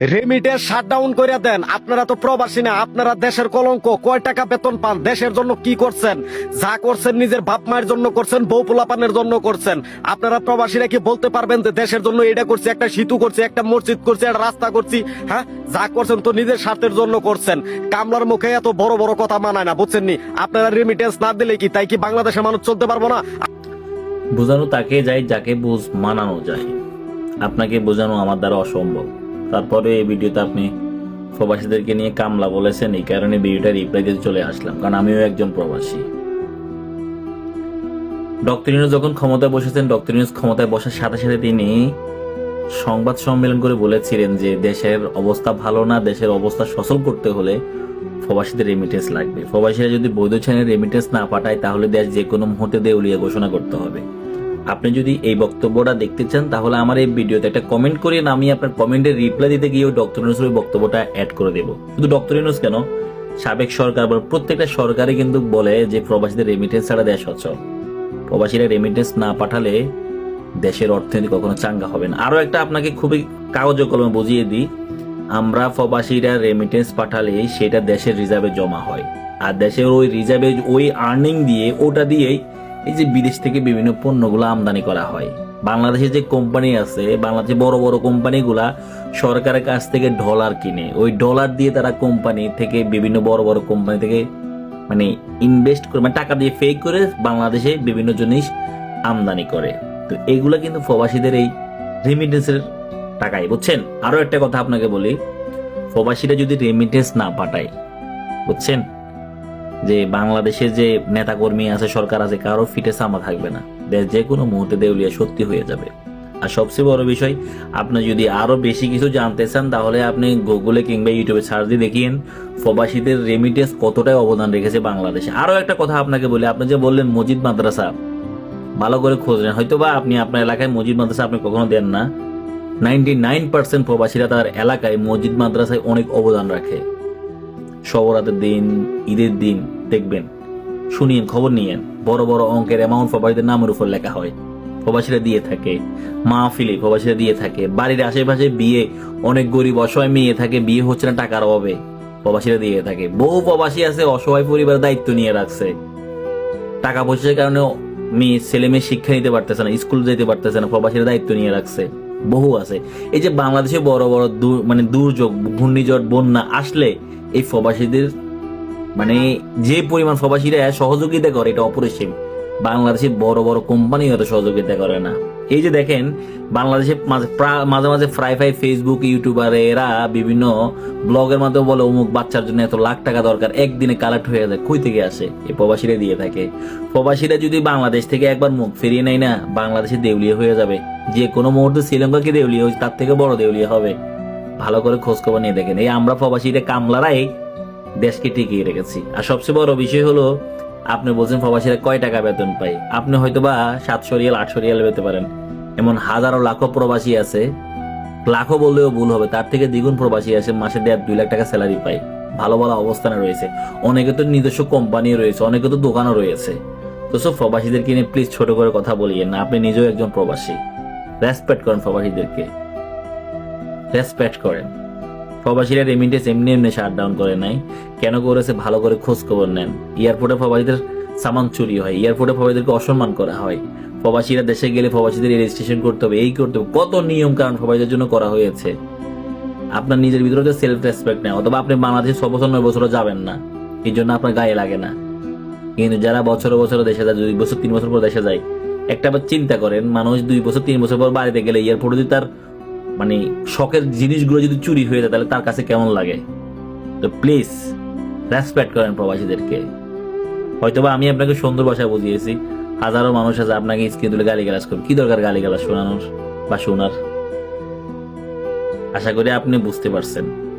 Remittance shutdown করে দেন। আপনারা তো প্রবাসী না, আপনারা দেশের কলঙ্ক। কয় টাকা বেতন পান? দেশের জন্য কি করছেন? যা করছেন নিজের বাপ মায়ের জন্য করছেন, বউ পোলাপানের জন্য করছেন। আপনারা প্রবাসীরা কি বলতে পারবেন যে দেশের জন্য এটা করছি, একটা সেতু করছি, একটা মসজিদ করছি, একটা রাস্তা করছি? হ্যাঁ? যা করছেন তো নিজের স্বার্থের জন্য করছেন। কামলার মুখে এত বড় বড় কথা মানায় না বুঝছেন নি আপনারা রেমিটেন্স না দিলে কি তাই কি বাংলাদেশের মানুষ চলতে পারব না? বোঝানো তাকে যায়, যাকে বুঝ মানানো যায়। আপনাকে বোঝানো আমার দ্বারা অসম্ভব। তারপরে এই ভিডিওতে আপনি প্রবাসীদেরকে নিয়ে কামলা বলেছেন, এই কারণে ভিডিওটা রিপ্লাই দিতে চলে আসলাম, কারণ আমিও একজন প্রবাসী। ডক্টর যখন ক্ষমতায় বসেছেন, ডক্টর ক্ষমতায় বসার সাথে সাথে তিনি সংবাদ সম্মেলন করে বলেছিলেন যে দেশের অবস্থা ভালো না, দেশের অবস্থা সচল করতে হলে প্রবাসীদের রেমিটেন্স লাগবে। প্রবাসীরা যদি বৈধ শ্রেণির রেমিটেন্স না পাঠায়, তাহলে দেশ যে কোনো মুহূর্তে দেউলিয়া ঘোষণা করতে হবে। আপনি যদি এই বক্তব্যটা দেখতে চান, তাহলে আমার এই ভিডিওতে একটা কমেন্ট করেন আমি আপনার কমেন্টের রিপ্লাই দিতে গিয়েও ডক্টর ইউনুসের ওই বক্তব্যটা অ্যাড করে দেব। শুধু ডক্টর ইউনুস কেন? সাবেক সরকার বা প্রত্যেকটা সরকারই কিন্তু বলে যে প্রবাসীদের রেমিটেন্স ছাড়া দেশ অচল। প্রবাসীরা রেমিটেন্স না পাঠালে দেশের অর্থনীতি কখনো চাঙ্গা হবে না। আরও একটা আপনাকে খুবই কাগজে কলমে বুঝিয়ে দিই, আমরা প্রবাসীরা রেমিটেন্স পাঠালে সেটা দেশের রিজার্ভে জমা হয়। আর দেশের ওই রিজার্ভে ওই আর্নিং দিয়ে ওটা দিয়েই এই যে বিদেশ থেকে বিভিন্ন পণ্যগুলো আমদানি করা হয়। বাংলাদেশে যে কোম্পানি আছে, বাংলাদেশে বড় বড় কোম্পানিগুলা সরকারের কাছ থেকে ডলার কিনে। ওই ডলার দিয়ে তারা কোম্পানি থেকে বিভিন্ন বড় বড় কোম্পানি থেকে মানে ইনভেস্ট করে মানে টাকা দিয়ে ফেক করে বাংলাদেশে বিভিন্ন জিনিস আমদানি করে। তো এইগুলা কিন্তু প্রবাসীদের এই রেমিটেন্সের টাকাই। বুঝছেন? আরও একটা কথা আপনাকে বলি। প্রবাসীরা যদি রেমিটেন্স না পাঠায়, বুঝছেন? যে বাংলাদেশের যে নেতাকর্মী আছে, সরকার আছে, কারও ফিটে সামা থাকবে না। দেশ যে কোনো মুহূর্তে দেউলিয়া সত্যি হয়ে যাবে। আর সবচেয়ে বড় বিষয়, আপনি যদি আরও বেশি কিছু জানতে চান, তাহলে আপনি গুগলে কিংবা ইউটিউবে সার্চ দিয়ে দেখিয়েন, প্রবাসীদের রেমিটেন্স কতটাই অবদান রেখেছে বাংলাদেশে। আরও একটা কথা আপনাকে বলি, আপনি যে বললেন মসজিদ মাদ্রাসা, ভালো করে খোঁজ নেন। হয়তো বা আপনি আপনার এলাকায় মসজিদ মাদ্রাসা আপনি কখনো দেন না। নাইনটি নাইন পার্সেন্ট প্রবাসীরা তার এলাকায় মসজিদ মাদ্রাসায় অনেক অবদান রাখে। সবরাতের দিন, ঈদের দিন দেখবেন। শুনিয়েন, খবর নিয়েন। বড় বড় অঙ্কের অ্যামাউন্ট প্রবাসীদের নামের উপর লেখা হয়। প্রবাসীরা দিয়ে থাকে, মাহফিলে প্রবাসীরা দিয়ে থাকে। বাড়ির আশেপাশে বিয়ে, অনেক গরিব অসহায় মেয়ে থাকে, বিয়ে হচ্ছে না টাকার অভাবে। প্রবাসীরা দিয়ে থাকে। বহু প্রবাসী আছে, অসহায় পরিবারের দায়িত্ব নিয়ে রাখছে। টাকা পয়সার কারণে মেয়ে, ছেলে মেয়ে শিক্ষা নিতে পারতেছে না, স্কুল যেতে পারতেছে না, প্রবাসীরা দায়িত্ব নিয়ে রাখছে। বহু আছে। এই যে বাংলাদেশে বড় বড় মানে দুর্যোগ, ঘূর্ণিঝড়, বন্যা আসলে এই প্রবাসীদের মানে যে পরিমাণ প্রবাসীরা সহযোগিতা করে, এটা অপরিসীম। বাংলাদেশের বড় বড় কোম্পানি হয়তো সহযোগিতা করে না। এই যে দেখেন, বাংলাদেশে মাঝে মাঝে ফ্রাই ফ্রাই ফেসবুক ইউটিউবার এরা বিভিন্ন ব্লগের মাধ্যমে বলে, অমুক বাচ্চার জন্য এত লাখ টাকা দরকার, একদিনে কালেক্ট হয়ে যায়, কই থেকে আসে? এই প্রবাসীরা দিয়ে থাকে। প্রবাসীরা যদি বাংলাদেশ থেকে একবার মুখ ফিরিয়ে নেয় না, বাংলাদেশে দেউলিয়া হয়ে যাবে। যে কোনো মুহূর্তে শ্রীলঙ্কাকে দেউলিয়া হয়েছে, তার থেকে বড় দেউলিয়া হবে। ভালো করে খোঁজ খবর নিয়ে দেখেন। এই আমরা প্রবাসীরা কামলারাই দেশকে টিকিয়ে রেখেছি। আর সবচেয়ে বড় বিষয় হলো আপনি বলছেন প্রবাসীরা কয় টাকা বেতন পায়? আপনি হয়তো বা সাতশো রিয়াল, আটশো রিয়াল পেতে পারেন। এমন হাজারো লাখো প্রবাসী আছে, লাখো বললেও ভুল হবে, তার থেকে দ্বিগুণ প্রবাসী আছে, মাসে দেড় দুই লাখ টাকা স্যালারি পায়। ভালো ভালো অবস্থানে রয়েছে। অনেকে তো নিজস্ব কোম্পানি রয়েছে, অনেকে তো দোকানও রয়েছে। তো সব প্রবাসীদেরকে নিয়ে প্লিজ ছোট করে কথা বলিয়ে না, আপনি নিজেও একজন প্রবাসী। রেসপেক্ট করেন প্রবাসীদেরকে। রেসপেক্ট করেন। প্রবাসীরা রেমিটেন্স এমনি এমনি শাট ডাউন করে নাই কেন করেছে? ভালো করে খোঁজ খবর নেন। এয়ারপোর্টে প্রবাসীদের সামান চুরি হয়। এয়ারপোর্টে প্রবাসীদেরকে অসম্মান করা হয়। প্রবাসীরা দেশে গেলে প্রবাসীদের রেজিস্ট্রেশন করতে হবে, এই করতে হবে। কত নিয়ম কারণ প্রবাসীদের জন্য করা হয়েছে। আপনার নিজের ভিতরে তো সেলফ রেসপেক্ট নেই অথবা আপনি বাংলাদেশে ছ বছর, নয় বছরও যাবেন না। এই জন্য আপনার গায়ে লাগে না। কিন্তু যারা বছর বছর দেশে যায় দুই বছর, তিন বছর পর দেশে যায়, একটা চিন্তা করেন, মানুষ দুই বছর, তিন বছর পর বাড়িতে গেলে এয়ারপোর্টে তার মানে শখের জিনিসগুলো যদি চুরি হয়ে যায়, তাহলে তার কাছে কেমন লাগে? তো প্লিজ রেসপেক্ট করেন প্রবাসীদেরকে। হয়তোবা আমি আপনাকে সুন্দর ভাষায় বুঝিয়েছি। হাজারো মানুষ আছে, আপনাকে স্ক্রিন তুলে গালি গালাজ করবে। কি দরকার গালি গালাজ শোনানোর বা শোনার? আশা করি আপনি বুঝতে পারছেন।